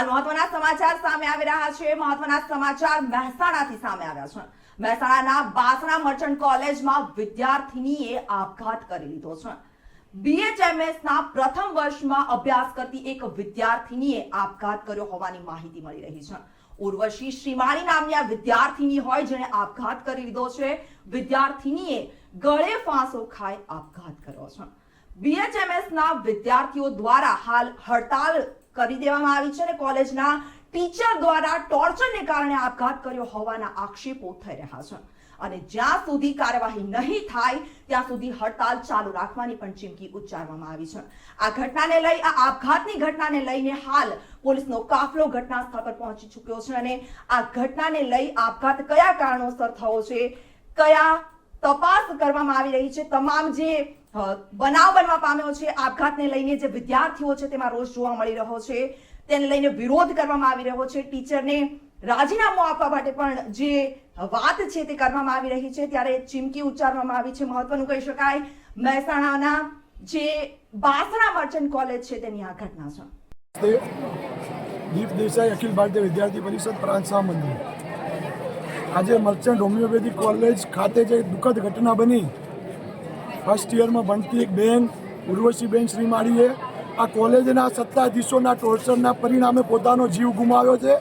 હાલ મહત્વના સમાચાર સામે આવી રહ્યા છે. મહત્વના સમાચાર મહેસાણાથી સામે આવ્યા છે. મહેસાણાના બાસણા મર્ચન્ટ કોલેજમાં વિદ્યાર્થીનીએ આપઘાત કરી લીધો છે. બીએચએમએસના પ્રથમ વર્ષમાં અભ્યાસ કરતી એક વિદ્યાર્થીનીએ આપઘાત કર્યો હોવાની માહિતી મળી રહી છે. ઉર્વશી શ્રીમાળી નામની આ વિદ્યાર્થીની હોય જેણે આપઘાત કરી લીધો છે. વિદ્યાર્થીનીએ ગળે ફાંસો ખાઈ આપઘાત કર્યો છે. બીએચએમએસના વિદ્યાર્થીઓ દ્વારા હાલ હડતાલ કરી દેવામાં આવી છે અને કોલેજના ટીચર દ્વારા ટોર્ચરને કારણે આપઘાત કર્યો હોવાના આક્ષેપો થઈ રહ્યા છે. અને જ્યાં સુધી કાર્યવાહી નહીં થાય, ત્યાં સુધી હડતાલ ચાલુ રાખવાની પણ ચીમકી ઉચ્ચારવામાં આવી છે. આ ઘટનાને લઈ, આ આપઘાતની ઘટનાને લઈને હાલ પોલીસનો કાફલો ઘટના સ્થળ પર પહોંચી ચૂક્યો છે અને આ ઘટનાને લઈ આપઘાત કયા કારણોસર થયો છે, કયા તપાસ કરવામાં આવી રહી છે. તમામ જે બનાવ બનવા પામ્યો છે, આપઘાતને લઈને જે વિદ્યાર્થીઓ છે તેમાં રોષ જોવા મળી રહ્યો છે. તેને લઈને વિરોધ કરવામાં આવી રહ્યો છે. ટીચરને રાજીનામું આપવા માટે પણ જે વાત છે તે કરવામાં આવી રહી છે. ત્યારે ચીમકી ઉચ્ચારવામાં આવી છે. મહત્વનું કહી શકાય, મહેસાણાના જે બાસણા મર્ચન્ટ કોલેજ છે તેની આ ઘટના છે. દીપ દેસાઈ, અખિલ ભારતીય વિદ્યાર્થી પરિષદ, પ્રાંત મંદિર આજે મર્ચન્ટ હોમિયોપેથી કોલેજ ખાતે જે દુઃખદ ઘટના બની ફર્સ્ટ યરમાં ભણતી એક બેન, ઉર્વશીબેન શ્રીમાળીએ આ કોલેજના સત્તાધીશોના ટોર્ચરના પરિણામે પોતાનો જીવ ગુમાવ્યો છે.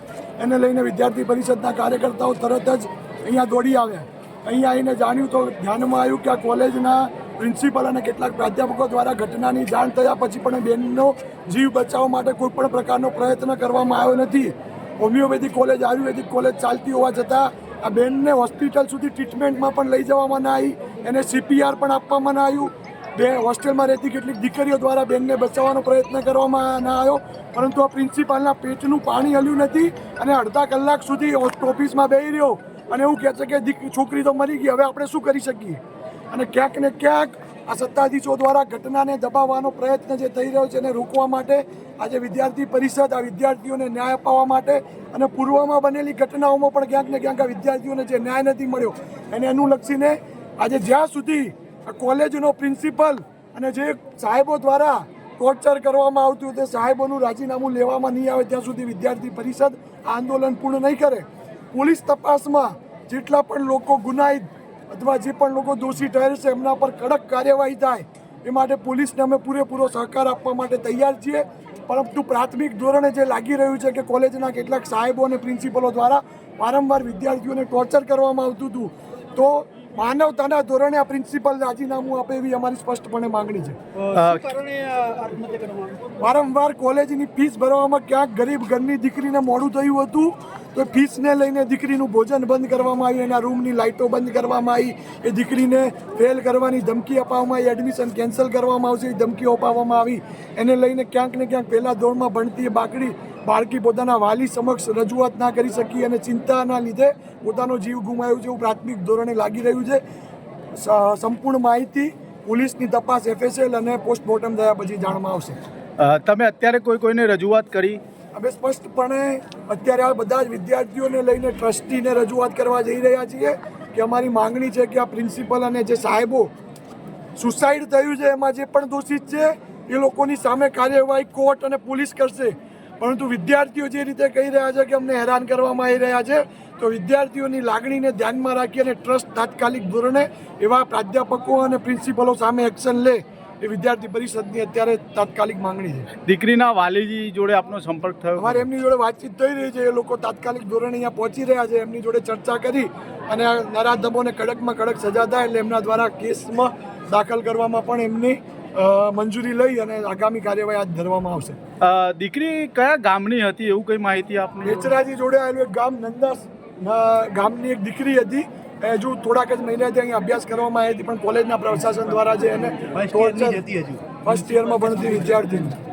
એને લઈને વિદ્યાર્થી પરિષદના કાર્યકર્તાઓ તરત જ અહીંયા દોડી આવ્યા. અહીંયા આવીને જાણ્યું તો ધ્યાનમાં આવ્યું કે આ કોલેજના પ્રિન્સિપલ અને કેટલાક પ્રાધ્યાપકો દ્વારા ઘટનાની જાણ થયા પછી પણ બેનનો જીવ બચાવવા માટે કોઈ પણ પ્રકારનો પ્રયત્ન કરવામાં આવ્યો નથી. હોમિયોપેથિક કોલેજ, આયુર્વેદિક કોલેજ ચાલતી હોવા છતાં આ બેનને હોસ્પિટલ સુધી ટ્રીટમેન્ટમાં પણ લઈ જવામાં ના આવી, એને સીપીઆર પણ આપવામાં ના આવ્યું. બે હોસ્ટેલમાં રહેતી કેટલીક દીકરીઓ દ્વારા બેનને બચાવવાનો પ્રયત્ન કરવામાં ના આવ્યો, પરંતુ આ પ્રિન્સિપાલના પેટનું પાણી હલ્યું નથી અને અડધા કલાક સુધી ઓફિસમાં બેસી રહ્યો. અને એવું કહે છે કે છોકરી તો મરી ગઈ, હવે આપણે શું કરી શકીએ? અને ક્યાંક ને ક્યાંક આ સત્તાધીશો દ્વારા ઘટનાને દબાવવાનો પ્રયત્ન જે થઈ રહ્યો છે એને રોકવા માટે આજે વિદ્યાર્થી પરિષદ આ વિદ્યાર્થીઓને ન્યાય અપાવવા માટે અને પૂર્વમાં બનેલી ઘટનાઓમાં પણ ક્યાંક ને ક્યાંક આ વિદ્યાર્થીઓને જે ન્યાય નથી મળ્યો, એને અનુલક્ષીને આજે જ્યાં સુધી કોલેજનો પ્રિન્સિપલ અને જે સાહેબો દ્વારા ટોર્ચર કરવામાં આવતું તે સાહેબોનું રાજીનામું લેવામાં નહીં આવે ત્યાં સુધી વિદ્યાર્થી પરિષદ આંદોલન પૂર્ણ નહીં કરે. પોલીસ તપાસમાં જેટલા પણ લોકો ગુનાહિત અથવા જે પણ લોકો દોષી ઠહેરશે એમના પર કડક કાર્યવાહી થાય, એ માટે પોલીસને અમે પૂરેપૂરો સહકાર આપવા માટે તૈયાર છીએ. પરંતુ પ્રાથમિક ધોરણે જે લાગી રહ્યું છે કે કોલેજના કેટલાક સાહેબો અને પ્રિન્સિપલો દ્વારા વારંવાર વિદ્યાર્થીઓને ટોર્ચર કરવામાં આવતું હતું, તો માનવતાના ધોરણે આ પ્રિન્સિપલ રાજીનામું આપે એવી અમારી સ્પષ્ટપણે માંગણી છે? વારંવાર કોલેજની ફીસ ભરવામાં ક્યાંક ગરીબ ઘરની દીકરીને મોડું થયું હતું તો ફીસને લઈને દીકરીનું ભોજન બંધ કરવામાં આવ્યું એના રૂમની લાઇટો બંધ કરવામાં આવી એ દીકરીને ફેલ કરવાની ધમકી અપાવવામાં આવી એડમિશન કેન્સલ કરવામાં આવશે એ ધમકીઓ અપાવવામાં આવી એને લઈને ક્યાંક ને ક્યાંક પહેલા ધોરણમાં ભણતી એ બાકડી બાળકી પોતાના વાલી સમક્ષ રજૂઆત ના કરી શકી અને ચિંતાના લીધે પોતાનો જીવ ગુમાવ્યો છે એવું પ્રાથમિક ધોરણે લાગી રહ્યું છે. સંપૂર્ણ માહિતી પોલીસની તપાસ એફએસએલ અને પોસ્ટમોર્ટમ થયા પછી જાણમાં આવશે. તમે અત્યારે કોઈ કોઈને રજૂઆત કરી? અમે સ્પષ્ટપણે અત્યારે આ બધા જ વિદ્યાર્થીઓને લઈને ટ્રસ્ટીને રજૂઆત કરવા જઈ રહ્યા છીએ કે અમારી માંગણી છે કે આ પ્રિન્સિપલ અને જે સાહેબો સુસાઇડ થયું છે એમાં જે પણ દોષિત છે એ લોકોની સામે કાર્યવાહી કોર્ટ અને પોલીસ કરશે. પરંતુ વિદ્યાર્થીઓ જે રીતે કહી રહ્યા છે કે અમને હેરાન કરવામાં આવી રહ્યા છે તો વિદ્યાર્થીઓની લાગણીને ધ્યાનમાં રાખી અને ટ્રસ્ટ તાત્કાલિક ધોરણે એવા પ્રાધ્યાપકો અને પ્રિન્સિપલો સામે એક્શન લે એ વિદ્યાર્થી પરિષદની અત્યારે તાત્કાલિક માંગણી છે. દીકરીના વાલીજી જોડે આપનો સંપર્ક થયો? અમારે એમની જોડે વાતચીત થઈ રહી છે એ લોકો તાત્કાલિક ધોરણે અહીંયા પહોંચી રહ્યા છે એમની જોડે ચર્ચા કરી અને નરાધમોને કડકમાં કડક સજા થાય એટલે એમના દ્વારા કેસમાં દાખલ કરવામાં પણ એમની મંજૂરી લઈ અને આગામી કાર્યવાહી હાથ ધરવામાં આવશે. દીકરી કયા ગામની હતી એવું કઈ માહિતી આપને? વેચરાજી જોડે આવેલું એક ગામ નંદાસ ગામની એક દીકરી હતી. એ હજુ થોડાક જ મહિનાથી અહીંયા અભ્યાસ કરવામાં આવી હતી પણ કોલેજના પ્રશાસન દ્વારા જે એને ફર્સ્ટ યરમાં ભણતી વિદ્યાર્થીની.